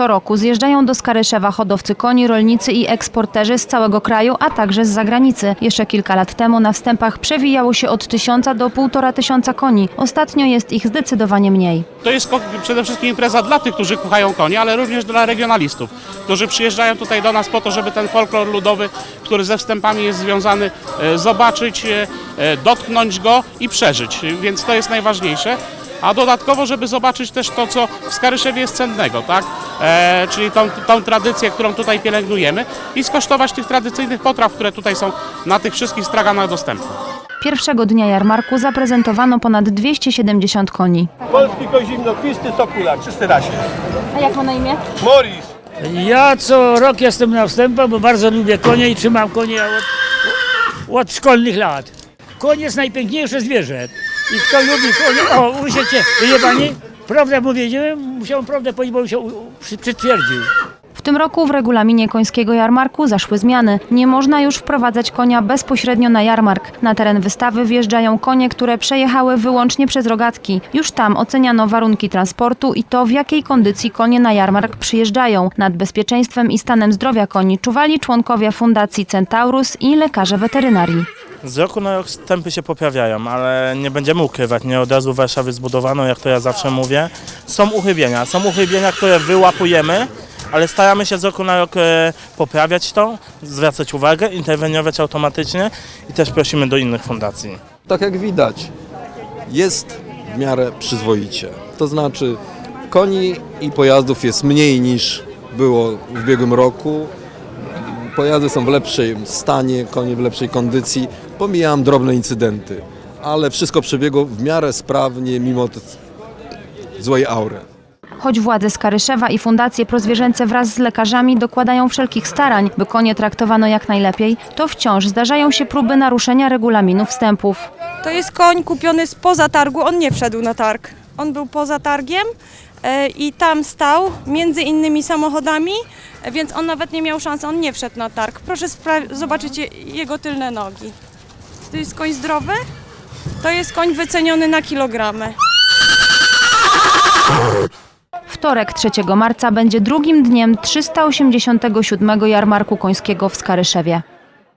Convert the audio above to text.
Co roku zjeżdżają do Skaryszewa hodowcy koni, rolnicy i eksporterzy z całego kraju, a także z zagranicy. Jeszcze kilka lat temu na wstępach przewijało się od tysiąca do półtora tysiąca koni. Ostatnio jest ich zdecydowanie mniej. To jest przede wszystkim impreza dla tych, którzy kochają konie, ale również dla regionalistów, którzy przyjeżdżają tutaj do nas po to, żeby ten folklor ludowy, który ze wstępami jest związany, e, zobaczyć, e, e, dotknąć go i przeżyć. Więc to jest najważniejsze. A dodatkowo, żeby zobaczyć też to, co w Skaryszewie jest cennego, tak? E, czyli tą, tą tradycję, którą tutaj pielęgnujemy i skosztować tych tradycyjnych potraw, które tutaj są na tych wszystkich straganach dostępne. Pierwszego dnia jarmarku zaprezentowano ponad 270 koni. Polski kozimno, kwisty sokula, czysty rasie. A jak ma na imię? Morris. Ja co rok jestem na wstępach, bo bardzo lubię konie i trzymam konie od, od szkolnych lat. Koń jest najpiękniejsze zwierzę. I kto lubi o, usiecie, wie pani, prawdę wiem, musiałem prawdę powiedzieć, bo się przytwierdził. W tym roku w regulaminie końskiego jarmarku zaszły zmiany. Nie można już wprowadzać konia bezpośrednio na jarmark. Na teren wystawy wjeżdżają konie, które przejechały wyłącznie przez rogatki. Już tam oceniano warunki transportu i to, w jakiej kondycji konie na jarmark przyjeżdżają. Nad bezpieczeństwem i stanem zdrowia koni czuwali członkowie Fundacji Centaurus i lekarze weterynarii. Z roku na rok tempy się poprawiają, ale nie będziemy ukrywać, nie od razu Warszawy zbudowano, jak to ja zawsze mówię. Są uchybienia, są uchybienia, które wyłapujemy, ale staramy się z roku na rok e, poprawiać to, zwracać uwagę, interweniować automatycznie i też prosimy do innych fundacji. tak jak widać, jest w miarę przyzwoicie. To znaczy koni i pojazdów jest mniej niż było w ubiegłym roku. Pojazdy są w lepszym stanie, konie w lepszej kondycji. Pomijam drobne incydenty, ale wszystko przebiegło w miarę sprawnie mimo t- złej aury. Choć władze Skaryszewa i Fundacje Prozwierzęce wraz z lekarzami dokładają wszelkich starań, by konie traktowano jak najlepiej, to wciąż zdarzają się próby naruszenia regulaminu wstępów. To jest koń kupiony spoza targu, on nie wszedł na targ. On był poza targiem i tam stał między innymi samochodami, e, więc on nawet nie miał szansy, on nie wszedł na targ. Proszę zobaczyć je- jego tylne nogi. To jest koń zdrowy? To jest koń wyceniony na kilogramy. Wtorek 3 marca będzie drugim dniem 387 jarmarku końskiego w Skaryszewie.